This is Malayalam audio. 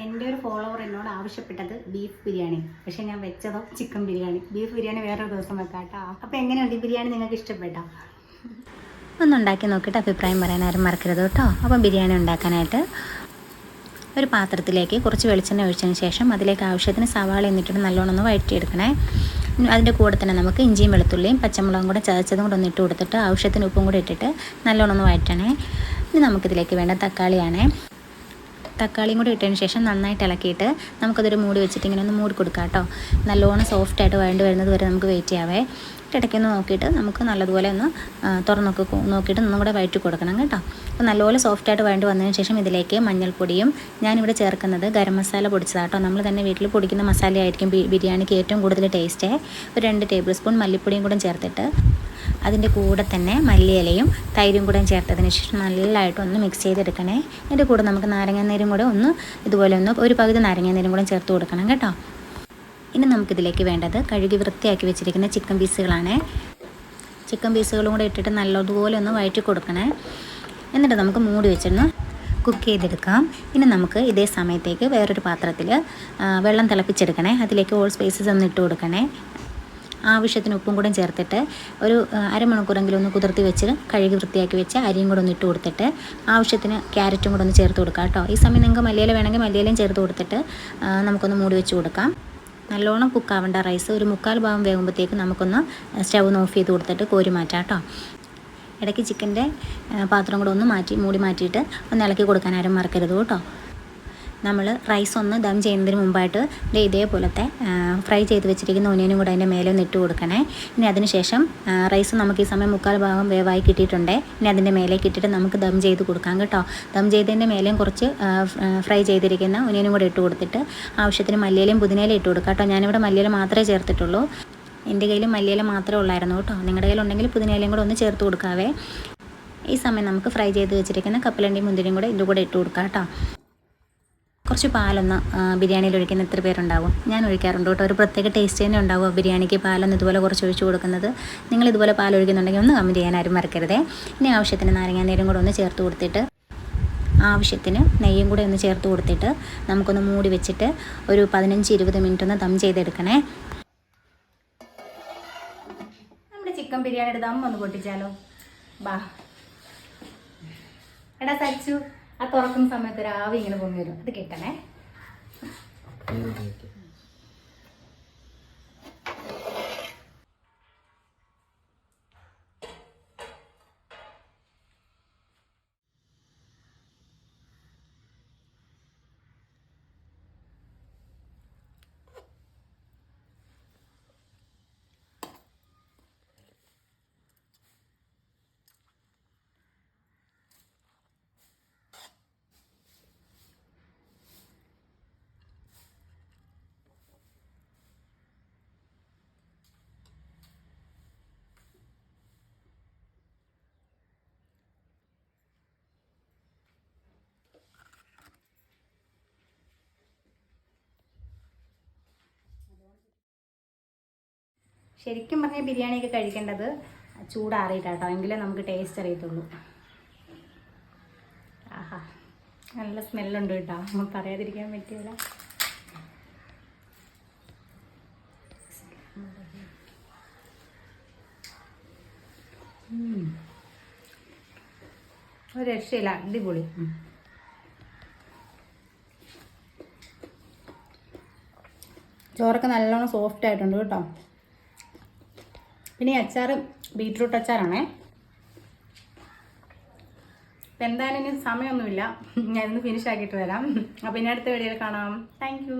എന്റെ ഒരു ഫോളോവർ എന്നോട് ആവശ്യപ്പെട്ടത് ബീഫ് ബിരിയാണി. പക്ഷേ ഞാൻ വെച്ചതോ ചിക്കൻ ബിരിയാണി. ബീഫ് ബിരിയാണി വേറൊരു ദിവസം വെക്കാം കേട്ടോ അപ്പോൾ എങ്ങനെയുണ്ട് ഈ ബിരിയാണി നിങ്ങൾക്ക് ഇഷ്ടപ്പെട്ടോ? ഒന്ന് ഉണ്ടാക്കി നോക്കിയിട്ട് അഭിപ്രായം പറയാൻ ആരും മറക്കരുത് കേട്ടോ. അപ്പം ബിരിയാണി ഉണ്ടാക്കാനായിട്ട് ഒരു പാത്രത്തിലേക്ക് കുറച്ച് വെളിച്ചെണ്ണ ഒഴിച്ചതിന് ശേഷം അതിലേക്ക് ആവശ്യത്തിന് സവാള എന്നിട്ടിട്ട് നല്ലോണം ഒന്ന് വഴറ്റിയെടുക്കണേ. അതിന്റെ കൂടെ തന്നെ നമുക്ക് ഇഞ്ചിയും വെളുത്തുള്ളിയും പച്ചമുളകും കൂടെ ചതച്ചതും കൂടെ ഒന്ന് ഇട്ട് കൊടുത്തിട്ട് ആവശ്യത്തിന് ഉപ്പും കൂടെ ഇട്ടിട്ട് നല്ലോണം ഒന്ന് വഴറ്റണേ. ഇനി നമുക്കിതിലേക്ക് വേണ്ട തക്കാളിയാണേ. തക്കാളിയും കൂടി ഇട്ടതിന് ശേഷം നന്നായിട്ട് ഇളക്കിയിട്ട് നമുക്കതൊരു മൂടി വെച്ചിട്ട് ഇങ്ങനെ ഒന്ന് മൂടി കൊടുക്കാം കേട്ടോ. നല്ലോണം സോഫ്റ്റായിട്ട് വഴണ്ട് വരുന്നത് വരെ നമുക്ക് വെയിറ്റ് ചെയ്യാവേ. ഇടയ്ക്കൊന്ന് നോക്കിയിട്ട് നമുക്ക് നല്ലതുപോലെ ഒന്ന് തുറന്നൊക്കെ നോക്കിയിട്ട് ഒന്നും കൂടെ വഴറ്റി കൊടുക്കണം കേട്ടോ. അപ്പോൾ നല്ലപോലെ സോഫ്റ്റായിട്ട് വഴണ്ട് വന്നതിന് ശേഷം ഇതിലേക്ക് മഞ്ഞൾപ്പൊടിയും ഞാനിവിടെ ചേർക്കുന്നത് ഗരം മസാല പൊടിച്ചതാണ് നമ്മൾ തന്നെ വീട്ടിൽ പൊടിക്കുന്ന മസാലയായിരിക്കും ബിരിയാണിക്ക് ഏറ്റവും കൂടുതൽ ടേസ്റ്റേ ഒരു രണ്ട് ടേബിൾ സ്പൂൺ മല്ലിപ്പൊടിയും കൂടെ ചേർത്തിട്ട് അതിന്റെ കൂടെ തന്നെ മല്ലിയിലയും തൈരും കൂടെ ചേർത്തതിന് ശേഷം നല്ലതായിട്ട് ഒന്ന് മിക്സ് ചെയ്തെടുക്കണേ. അതിന്റെ കൂടെ നമുക്ക് നാരങ്ങാനീരും കൂടെ ഒന്ന് ഇതുപോലെ ഒന്ന് ഒരു പകുതി നാരങ്ങാനീരും കൂടെ ചേർത്ത് കൊടുക്കണം കേട്ടോ. ഇനി നമുക്കിതിലേക്ക് വേണ്ടത് കഴുകി വൃത്തിയാക്കി വെച്ചിരിക്കുന്ന ചിക്കൻ പീസുകളാണ് ചിക്കൻ പീസുകളും കൂടെ ഇട്ടിട്ട് നല്ലതുപോലെ ഒന്ന് വഴറ്റി കൊടുക്കണേ. എന്നിട്ട് നമുക്ക് മൂടി വെച്ചിരുന്നു കുക്ക് ചെയ്തെടുക്കാം. ഇനി നമുക്ക് ഇതേ സമയത്തേക്ക് വേറൊരു പാത്രത്തിൽ വെള്ളം തിളപ്പിച്ചെടുക്കണേ. അതിലേക്ക് ഓൾ സ്പൈസസ് ഒന്ന് ഇട്ട് കൊടുക്കണേ. ആവശ്യത്തിന് ഉപ്പും കൂടെ ചേർത്തിട്ട് ഒരു അരമണിക്കൂറെങ്കിലും ഒന്ന് കുതിർത്തി വെച്ച് കഴുകി വൃത്തിയാക്കി വെച്ച് അരിയും കൂടെ ഒന്ന് ഇട്ട് കൊടുത്തിട്ട് ആവശ്യത്തിന് ക്യാരറ്റും കൂടെ ഒന്ന് ചേർത്ത് കൊടുക്കാം കേട്ടോ. ഈ സമയം നിങ്ങൾക്ക് മല്ലിയില വേണമെങ്കിൽ മല്ലിയിലയും ചേർത്ത് കൊടുത്തിട്ട് നമുക്കൊന്ന് മൂടി വെച്ച് കൊടുക്കാം. നല്ലോണം കുക്കാവേണ്ട റൈസ് ഒരു മുക്കാൽ ഭാഗം വേകുമ്പോഴത്തേക്ക് നമുക്കൊന്ന് സ്റ്റവ് ഒന്ന് ഓഫ് ചെയ്ത് കൊടുത്തിട്ട് കോരി മാറ്റാം കേട്ടോ. ഇടയ്ക്ക് ചിക്കന്റെ പാത്രം കൂടെ ഒന്ന് മാറ്റി മൂടി മാറ്റിയിട്ട് ഒന്ന് ഇളക്കി കൊടുക്കാൻ ആരും മറക്കരുത് കേട്ടോ. നമ്മൾ റൈസ് ഒന്ന് ദം ചെയ്യുന്നതിന് മുമ്പായിട്ട് ഇതേപോലത്തെ ഫ്രൈ ചെയ്ത് വെച്ചിരിക്കുന്ന ഒനിയനും കൂടെ അതിന്റെ മേലെ ഒന്ന് ഇട്ട് കൊടുക്കണേ. ഇനി അതിനുശേഷം റൈസ് നമുക്ക് ഈ സമയം മുക്കാൽ ഭാഗം വേവായി കിട്ടിയിട്ടുണ്ട്. ഇനി അതിന്റെ മേലേക്ക് ഇട്ടിട്ട് നമുക്ക് ദം ചെയ്ത് കൊടുക്കാം കേട്ടോ. ദം ചെയ്തതിന്റെ മേലെയും കുറച്ച് ഫ്രൈ ചെയ്തിരിക്കുന്ന ഒനിയനും കൂടെ ഇട്ട് കൊടുത്തിട്ട് ആവശ്യത്തിന് മല്ലിയിലും പുതിനയിലും ഇട്ട് കൊടുക്കാം കേട്ടോ. ഞാനിവിടെ മല്ലിയില മാത്രമേ ചേർത്തിട്ടുള്ളൂ. എന്റെ കയ്യിൽ മല്ലിയില മാത്രമേ ഉള്ളായിരുന്നു കേട്ടോ. നിങ്ങളുടെ കയ്യിലുണ്ടെങ്കിൽ പുതിനയിലയും കൂടെ ഒന്ന് ചേർത്ത് കൊടുക്കാവേ. ഈ സമയം നമുക്ക് ഫ്രൈ ചെയ്ത് വെച്ചിരിക്കുന്ന കപ്പലണ്ടിയും മുന്തിരിയും കൂടെ ഇതുകൂടെ ഇട്ട് കൊടുക്കാം കേട്ടോ. കുറച്ച് പാലൊന്ന് ബിരിയാണിയിൽ ഒഴിക്കുന്ന എത്ര പേരുണ്ടാവും. ഞാൻ ഒഴിക്കാറുണ്ട് കേട്ടോ. ഒരു പ്രത്യേക ടേസ്റ്റ് തന്നെ ഉണ്ടാവും ബിരിയാണിക്ക് പാലൊന്ന് ഇതുപോലെ കുറച്ച് ഒഴിച്ച് കൊടുക്കുന്നത്. നിങ്ങൾ ഇതുപോലെ പാൽ ഒഴിക്കുന്നുണ്ടെങ്കിൽ ഒന്ന് കമന്റ് ചെയ്യാൻ ആരും മറക്കരുതേ. ഇനി ആവശ്യത്തിന് നാരങ്ങാനീരും കൂടെ ഒന്ന് ചേർത്ത് കൊടുത്തിട്ട് ആവശ്യത്തിന് നെയ്യും കൂടെ ഒന്ന് ചേർത്ത് കൊടുത്തിട്ട് നമുക്കൊന്ന് മൂടി വെച്ചിട്ട് ഒരു പതിനഞ്ച് ഇരുപത് മിനിറ്റ് ഒന്ന് ദം ചെയ്തെടുക്കണേ. നമ്മുടെ ചിക്കൻ ബിരിയാണിയുടെ ദം ഒന്ന് പൊട്ടിച്ചാലോ? ബാ. എടാ സച്ചു ആ തുറക്കുന്ന സമയത്ത് ആവി ഇങ്ങനെ പൊങ്ങി വരും. അത് കിട്ടണേ. ശരിക്കും പറഞ്ഞാൽ ബിരിയാണിയൊക്കെ കഴിക്കേണ്ടത് ചൂടാറിയിട്ടാട്ടോ. എങ്കിലേ നമുക്ക് ടേസ്റ്റ് അറിയത്തുള്ളൂ. ആഹാ നല്ല സ്മെല്ലുണ്ട് കേട്ടോ. പറയാതിരിക്കാൻ പറ്റില്ല. ഒരു രക്ഷയില്ല. അടിപൊളി. ചോറൊക്കെ നല്ലോണം സോഫ്റ്റ് ആയിട്ടുണ്ട് കേട്ടോ. പിന്നെ ഈ അച്ചാർ ബീട്രൂട്ട് അച്ചാറാണേ. അപ്പം എന്തായാലും ഇനി സമയമൊന്നുമില്ല. ഞാനിന്ന് ഫിനിഷ് ആക്കിയിട്ട് വരാം. അപ്പം ഇനി അടുത്ത വീഡിയോയിൽ കാണാം. താങ്ക്